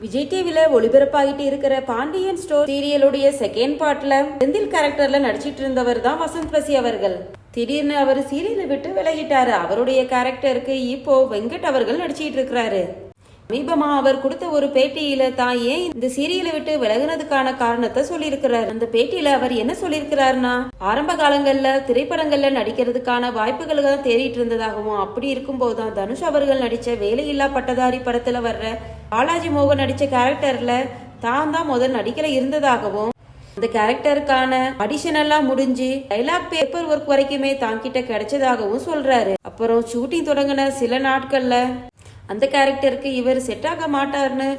விஜய் டிவில ஒளிபரப்பாகிட்டு இருக்கிற Pandian store சீரியலுடைய second பார்ட்ல செந்தில் கேரக்டர்ல நடிச்சிட்டு இருந்தவர் தான் வசந்த் வசி அவர்கள். திடீர்னு அவர் சீரியலை விட்டு விலகிட்டாரு. அவருடைய கேரக்டருக்கு இப்போ வெங்கட் அவர்கள் நடிச்சிட்டு இருக்கிறாரு. சமீபமா அவர் கொடுத்த ஒரு பேட்டியில தான் ஏன் இந்த சீரியலை விட்டு விலகுனதுக்கான காரணத்தை சொல்லியிருக்கிறார். அந்த பேட்டியில அவர் என்ன சொல்லியிருக்கிறாருன்னா ஆரம்ப காலங்கள்ல திரைப்படங்கள்ல நடிக்கிறதுக்கான வாய்ப்புகளை தான் தேடிட்டு இருந்ததாகவும் அப்படி இருக்கும்போது தான் தனுஷ் அவர்கள் நடிச்ச வேலையில்லா பட்டதாரி படத்துல வர்ற பாலாஜி மோகன் நடிச்ச கேரக்டர்ல தான் தான் முதல் நடிக்கல இருந்ததாகவும் அந்த கேரக்டருக்கான அடிஷன் எல்லாம் முடிஞ்சு டைலாக் பேப்பர் ஒர்க் வரைக்குமே தாங்கிட்ட கிடைச்சதாகவும் சொல்றாரு. அப்புறம் ஷூட்டிங் தொடங்கின சில நாட்கள்ல அந்த கேரக்டருக்கு இவர் செட் ஆக மாட்டார்னு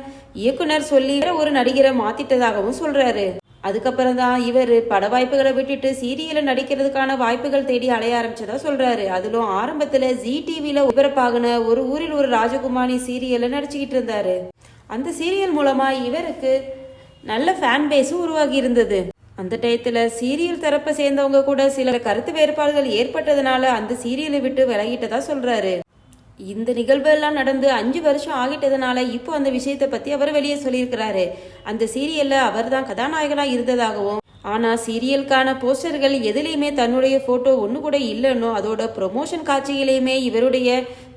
இயக்குனர் சொல்லி ஒரு நடிகரை மாத்திட்டதாகவும் சொல்றாரு. அதுக்கப்புறம் தான் இவர் பட வாய்ப்புகளை விட்டுட்டு சீரியலில் நடிக்கிறதுக்கான வாய்ப்புகள் தேடி அலைய ஆரம்பிச்சதா சொல்றாரு. அதிலும் ஆரம்பத்துல ஜி டிவில ஒபரப்பாகின ஒரு ஊரில் ஒரு ராஜகுமாரி சீரியல்ல நடிச்சுக்கிட்டு இருந்தாரு. அந்த சீரியல் மூலமா இவருக்கு நல்ல ஃபேன் பேஸும் உருவாகி இருந்தது. அந்த டயத்துல சீரியல் தரப்பை சேர்ந்தவங்க கூட சில கருத்து வேறுபாடுகள் ஏற்பட்டதுனால அந்த சீரியலை விட்டு விலகிட்டதா சொல்றாரு. இந்த நிகழ்வு எல்லாம் நடந்து அஞ்சு வருஷம் ஆகிட்டதுனால இப்போ அந்த விஷயத்தை பத்தி அவர் வெளியே சொல்லியிருக்கிறாரு. அந்த சீரியல்ல அவர் தான் கதாநாயகனா இருந்ததாகவும் ஆனா சீரியலுக்கான போஸ்டர்கள் எதுலேயுமே தன்னுடைய போட்டோ ஒண்ணு கூட இல்லைன்னோ அதோட ப்ரொமோஷன் காட்சியிலையுமே இவருடைய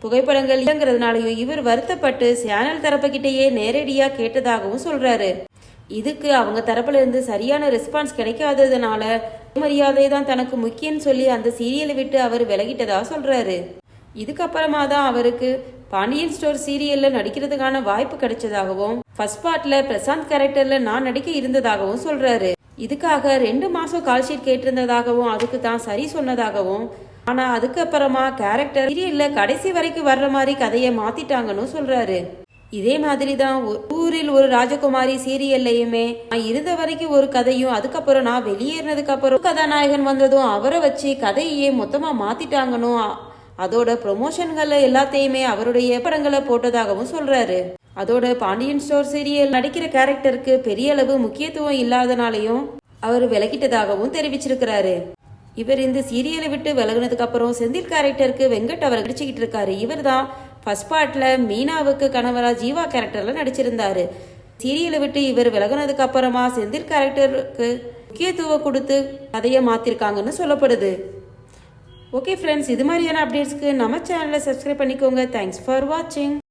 புகைப்படங்கள் இல்லைங்கிறதுனாலயும் இவர் வருத்தப்பட்டு சேனல் தரப்புக்கிட்டேயே நேரடியா கேட்டதாகவும் சொல்றாரு. இதுக்கு அவங்க தரப்புல இருந்து சரியான ரெஸ்பான்ஸ் கிடைக்காததுனால மரியாதை தான் தனக்கு முக்கியம்னு சொல்லி அந்த சீரியலை விட்டு அவர் விலகிட்டதா சொல்றாரு. இதுக்கப்புறமா தான் அவருக்கு பாண்டியன் ஸ்டோர் சீரியல்ல நடிக்கிறதுக்கான வாய்ப்பு கிடைச்சதாகவும் ஃபர்ஸ்ட் பார்ட்ல பிரசாந்த் கேரக்டர்ல நான் நடிக்க இருந்ததாகவும் சொல்றாரு. இதுக்காக ரெண்டு மாசம் கால்ஷீட் கேட்டிருந்ததாகவும் அதுக்கு தான் சரி சொன்னதாகவும் ஆனா அதுக்கப்புறமா கேரக்டர் சீரியல்ல கடைசி வரைக்கும் வர்ற மாதிரி கதையை மாத்திட்டாங்கன்னு சொல்றாரு. இதே மாதிரி தான் ஊரில் ஒரு ராஜகுமாரி சீரியல்லையுமே நான் இருந்த வரைக்கும் ஒரு கதையும் அதுக்கப்புறம் நான் வெளியேறினதுக்கு அப்புறம் கதாநாயகன் வந்ததும் அவரை வச்சு கதையே மொத்தமா மாத்திட்டாங்கன்னு அதோட ப்ரொமோஷன்கள் எல்லாத்தையுமே அவருடைய படங்களை போட்டதாகவும் சொல்றாரு. அதோட பாண்டியன் ஸ்டோர் சீரியல் நடிக்கிற கேரக்டருக்கு பெரிய அளவு முக்கியத்துவம் இல்லாதனாலையும் அவர் விலகிட்டதாகவும் தெரிவிச்சிருக்கிறாரு. இவர் இந்த சீரியலை விட்டு விலகினதுக்கு அப்புறம் செந்தில் கேரக்டருக்கு வெங்கட் அவர் நடிச்சுக்கிட்டு இருக்காரு. இவர் தான் ஃபர்ஸ்ட் பார்ட்ல மீனாவுக்கு கணவரா ஜீவா கேரக்டர்ல நடிச்சிருந்தாரு. சீரியலை விட்டு இவர் விலகினதுக்கு அப்புறமா செந்தில் கேரக்டருக்கு முக்கியத்துவம் கொடுத்து கதையை மாத்திருக்காங்கன்னு சொல்லப்படுது. ஓகே ஃப்ரெண்ட்ஸ் இது மாதிரியான அப்டேட்ஸ்க்கு நம்ம சேனலை சப்ஸ்கிரைப் பண்ணிக்கோங்க. தேங்க்ஸ் ஃபார் வாட்சிங்